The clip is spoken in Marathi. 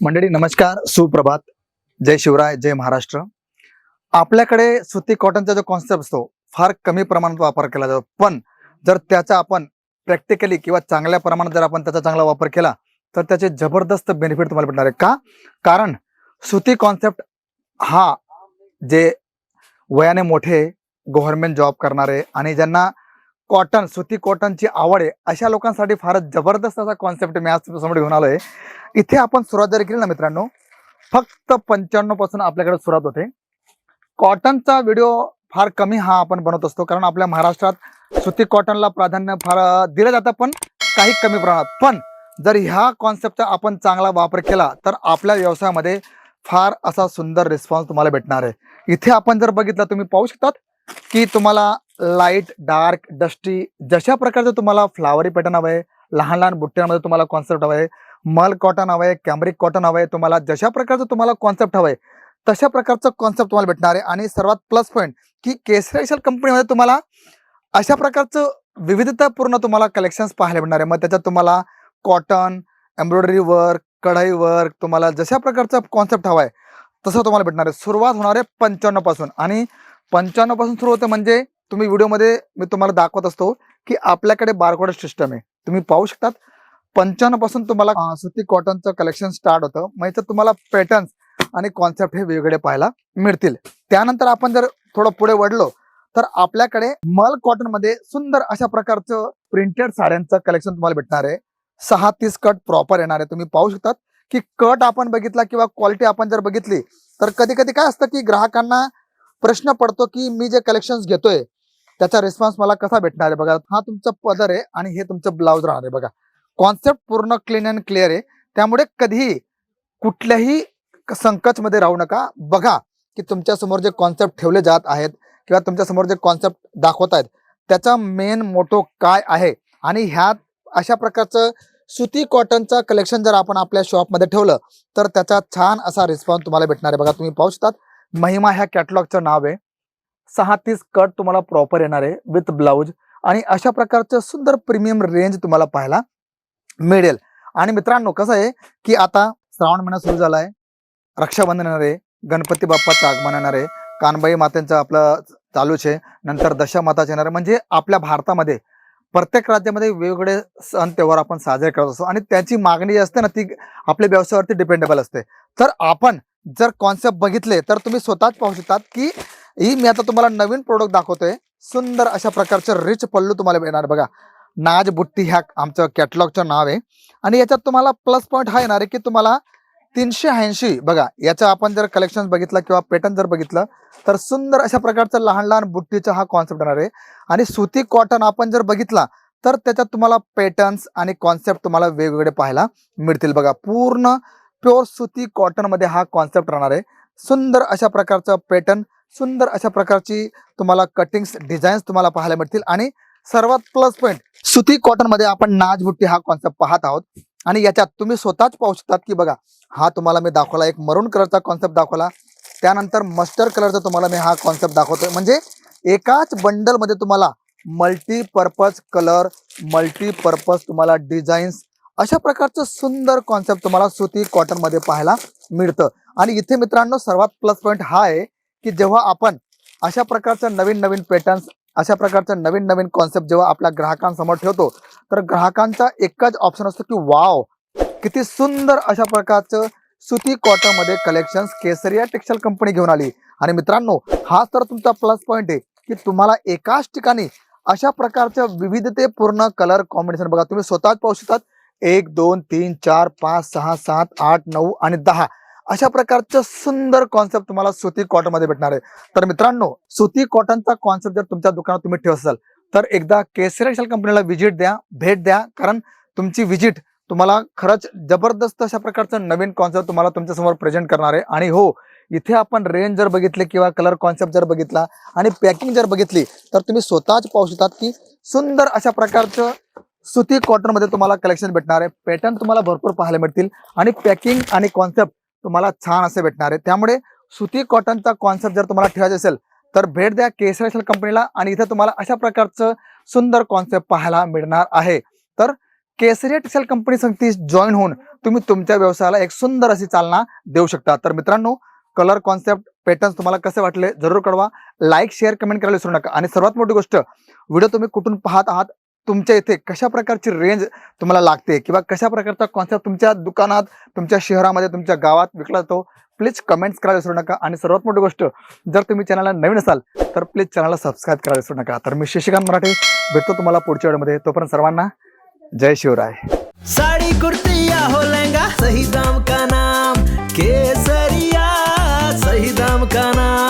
मंडळी नमस्कार. सुप्रभात. जय शिवराय जय महाराष्ट्र. आपल्याकडे सुती कॉटनचा जो कॉन्सेप्ट असतो फार कमी प्रमाणात वापर केला जातो. पण जर त्याचा आपण प्रॅक्टिकली किंवा चांगल्या प्रमाणात जर आपण त्याचा चांगला वापर केला तर त्याचे जबरदस्त बेनिफिट तुम्हाला भेटणार आहे. का? कारण सुती कॉन्सेप्ट हा जे वयाने मोठे गव्हर्नमेंट जॉब करणारे आणि ज्यांना कॉटन सुती कॉटनची आवड आहे अशा लोकांसाठी फारच जबरदस्त असा कॉन्सेप्ट मी आज तुमच्यासमोर घेऊन आलोय. इथे आपण सुरुवात जरी केली ना मित्रांनो फक्त पंच्याण्णवपासून आपल्याकडे सुरुवात होते. कॉटनचा व्हिडिओ फार कमी हा आपण बनवत असतो कारण आपल्या महाराष्ट्रात सुती कॉटनला प्राधान्य फार दिलं जातं पण काही कमी प्रमाणात. पण जर ह्या कॉन्सेप्टचा आपण चांगला वापर केला तर आपल्या व्यवसायामध्ये फार असा सुंदर रिस्पॉन्स तुम्हाला भेटणार आहे. इथे आपण जर बघितलं तुम्ही पाहू शकतात की तुम्हाला लाइट डार्क डस्टी जशा प्रकारचं तुम्हाला फ्लावरी पॅटर्न हवं आहे लहान लहान बुट्ट्यांमध्ये तुम्हाला कॉन्सेप्ट हवं आहे मल कॉटन हवं आहे कॅम्ब्रिक कॉटन हवं आहे तुम्हाला जशा प्रकारचं तुम्हाला कॉन्सेप्ट हवं आहे तशा प्रकारचं कॉन्सेप्ट तुम्हाला भेटणार आहे. आणि सर्वात प्लस पॉईंट की केसरेशल कंपनीमध्ये तुम्हाला अशा प्रकारचं विविधतापूर्ण तुम्हाला कलेक्शन्स पाहायला भेटणार आहे. मग त्याच्यात तुम्हाला कॉटन एम्ब्रॉयडरी वर्क कढाई वर्क तुम्हाला जशा प्रकारचा कॉन्सेप्ट हवा आहे तसं तुम्हाला भेटणार आहे. सुरुवात होणार आहे पंच्याण्णवपासून आणि पंच्याण्णवपासून सुरू होते म्हणजे तुम्ही व्हिडिओमध्ये मी तुम्हाला दाखवत असतो की आपल्याकडे बारकोड सिस्टम आहे. तुम्ही पाहू शकतात. पंच्याण्णवपासून तुम्हाला सुती कॉटनचं कलेक्शन स्टार्ट होतं. म्हणजे तुम्हाला पॅटर्न्स आणि कॉन्सेप्ट हे वेगळे पाहायला मिळतील. त्यानंतर आपण जर थोडं पुढे वडलो तर आपल्याकडे मल कॉटनमध्ये सुंदर अशा प्रकारचं प्रिंटेड साड्यांचं कलेक्शन तुम्हाला भेटणार आहे. सहा तीस कट प्रॉपर येणार आहे. तुम्ही पाहू शकतात की कट आपण बघितला किंवा क्वालिटी आपण जर बघितली तर कधी कधी काय असतं की ग्राहकांना प्रश्न पडतो की मी जे कलेक्शन घेतोय त्याचा रिस्पॉन्स मला कसा भेटणार आहे बघा? हा तुमचा पदर आहे आणि हे तुमचं ब्लाऊज राहणार आहे बघा. कॉन्सेप्ट पूर्ण क्लीन अँड क्लिअर आहे. त्यामुळे कधीही कुठल्याही संकच मध्ये राहू नका. बघा की तुमच्यासमोर जे कॉन्सेप्ट ठेवले जात आहेत किंवा तुमच्यासमोर जे कॉन्सेप्ट दाखवत आहेत त्याचा मेन मोटो काय आहे? आणि ह्यात अशा प्रकारचं सुती कॉटनचं कलेक्शन जर आपण आपल्या शॉपमध्ये ठेवलं तर त्याचा छान असा रिस्पॉन्स तुम्हाला भेटणार आहे. बघा तुम्ही पाहू शकतात महिमा ह्या कॅटलॉगचं नाव आहे. सहा तीस कट तुम्हाला प्रॉपर येणार आहे विथ ब्लाऊज आणि अशा प्रकारचं सुंदर प्रीमियम रेंज तुम्हाला पाहायला मिळेल. आणि मित्रांनो कसं आहे की आता श्रावण महिना सुरू झाला आहे रक्षाबंधन येणार आहे गणपती बाप्पाचं आगमन येणार आहे कानबाई मातेंचं आपलं चालूच आहे नंतर दशामाताचे येणार म्हणजे आपल्या भारतामध्ये प्रत्येक राज्यामध्ये वेगवेगळे सण त्योहार आपण साजरे करत असतो. आणि त्याची मागणी जी असते ना ती आपल्या व्यवसायावरती डिपेंडेबल असते. तर आपण जर कॉन्सेप्ट बघितले तर तुम्ही स्वतःच पाहू शकतात की ही मी आता तुम्हाला नवीन प्रोडक्ट दाखवतोय. सुंदर अशा प्रकारचं रिच पल्लू तुम्हाला मिळणार बघा. नाज बुट्टी ह्या आमचं कॅटलॉगचं नाव आहे. आणि याच्यात तुम्हाला प्लस पॉईंट हा येणार आहे की तुम्हाला तीनशे ऐंशी बघा याचं आपण जर कलेक्शन बघितलं किंवा पॅटर्न जर बघितलं तर सुंदर अशा प्रकारचं लहान लहान बुट्टीचा हा कॉन्सेप्ट येणार आहे. आणि सुती कॉटन आपण जर बघितला तर त्याच्यात तुम्हाला पॅटर्न्स आणि कॉन्सेप्ट तुम्हाला वेगवेगळे पाहायला मिळतील बघा. पूर्ण प्युअर सुती कॉटनमध्ये हा कॉन्सेप्ट राहणार आहे. सुंदर अशा प्रकारचं पॅटर्न सुंदर अशा प्रकारची तुम्हाला कटिंग्स डिझाईन्स तुम्हाला पाहायला मिळतील. आणि सर्वात प्लस पॉईंट सुती कॉटनमध्ये आपण नाचबुट्टी हा कॉन्सेप्ट पाहत आहोत. आणि याच्यात तुम्ही स्वतःच पाहू शकतात की बघा हा तुम्हाला मी दाखवला एक मरून कलरचा कॉन्सेप्ट दाखवला. त्यानंतर मस्टर्ड कलरचा तुम्हाला मी हा कॉन्सेप्ट दाखवतोय. म्हणजे एकाच बंडलमध्ये तुम्हाला मल्टीपर्पज कलर मल्टीपर्पज तुम्हाला डिझाईन्स अशा प्रकारचं सुंदर कॉन्सेप्ट तुम्हाला सुती कॉटनमध्ये पाहायला मिळतं. आणि इथे मित्रांनो सर्वात प्लस पॉईंट हा आहे की जेव्हा आपण अशा प्रकारचं नवीन नवीन पॅटर्न्स अशा प्रकारचं नवीन नवीन कॉन्सेप्ट जेव्हा आपल्या ग्राहकांसमोर ठेवतो तर ग्राहकांचा एकच ऑप्शन असतो की वाव किती सुंदर अशा प्रकारचं सुती कॉटनमध्ये कलेक्शन्स केसरिया टेक्सटाईल कंपनी घेऊन आली. आणि मित्रांनो हा तर तुमचा प्लस पॉईंट आहे की तुम्हाला एकाच ठिकाणी अशा प्रकारच्या विविधतेपूर्ण कलर कॉम्बिनेशन बघा तुम्ही स्वतःच पाहू शकतात. एक दोन तीन चार पाच सहा सात आठ नऊ आणि दहा. अशा प्रकारचं सुंदर कॉन्सेप्ट तुम्हाला सुती कॉटनमध्ये भेटणार आहे. तर मित्रांनो सुती कॉटनचा कॉन्सेप्ट जर तुमच्या दुकानात तुम्ही ठेवत असाल तर एकदा केसरी कंपनीला व्हिजिट द्या भेट द्या कारण तुमची व्हिजिट तुम्हाला खरंच जबरदस्त अशा प्रकारचं नवीन कॉन्सेप्ट तुम्हाला तुमच्यासमोर प्रेझेंट करणार आहे. आणि हो इथे आपण रेंज जर बघितले किंवा कलर कॉन्सेप्ट जर बघितला आणि पॅकिंग जर बघितली तर तुम्ही स्वतःच पाहू शकतात की सुंदर अशा प्रकारचं सुती कॉटनमध्ये तुम्हाला कलेक्शन भेटणार आहे. पॅटर्न तुम्हाला भरपूर पाहायला मिळतील. आणि पॅकिंग आणि कॉन्सेप्ट तुम्हाला छान असे भेटणार आहे त्यामुळे सुती कॉटनचा कॉन्सेप्ट जर तुम्हाला ठेवायचा असेल तर भेट द्या केसरेशल कंपनीला आणि इथे तुम्हाला अशा प्रकारचं सुंदर कॉन्सेप्ट पाहायला मिळणार आहे. तर केसरिया टेक्सटाईल कंपनी संगती जॉईन होऊन तुम्ही तुमच्या व्यवसायाला एक सुंदर अशी चालना देऊ शकता. तर मित्रांनो कलर कॉन्सेप्ट पॅटर्न तुम्हाला कसे वाटले जरूर कळवा. लाईक शेअर कमेंट करायला विसरू नका. आणि सर्वात मोठी गोष्ट व्हिडिओ तुम्ही कुठून पाहत आहात तुमच्या इथे कशा प्रकारची रेंज तुम्हाला लागते? किंवा कशा प्रकारचा कॉन्सेप्ट तुमच्या दुकानात तुमच्या शहरामध्ये तुमच्या गावात विकला जातो? प्लीज कमेंट्स करायला विसरू नका. आणि सर्वात मोठी गोष्ट जर तुम्ही चॅनलला नवीन असाल तर प्लीज चॅनलला सबस्क्राईब करायला विसरू नका. तर मी शशिकांत मराठे भेटतो तुम्हाला पुढच्या वेळेमध्ये. तोपर्यंत सर्वांना जय शिवराय. साड़ी कुर्ती या हो लहंगा सही दाम का नाम? केसरिया सही दाम का नाम?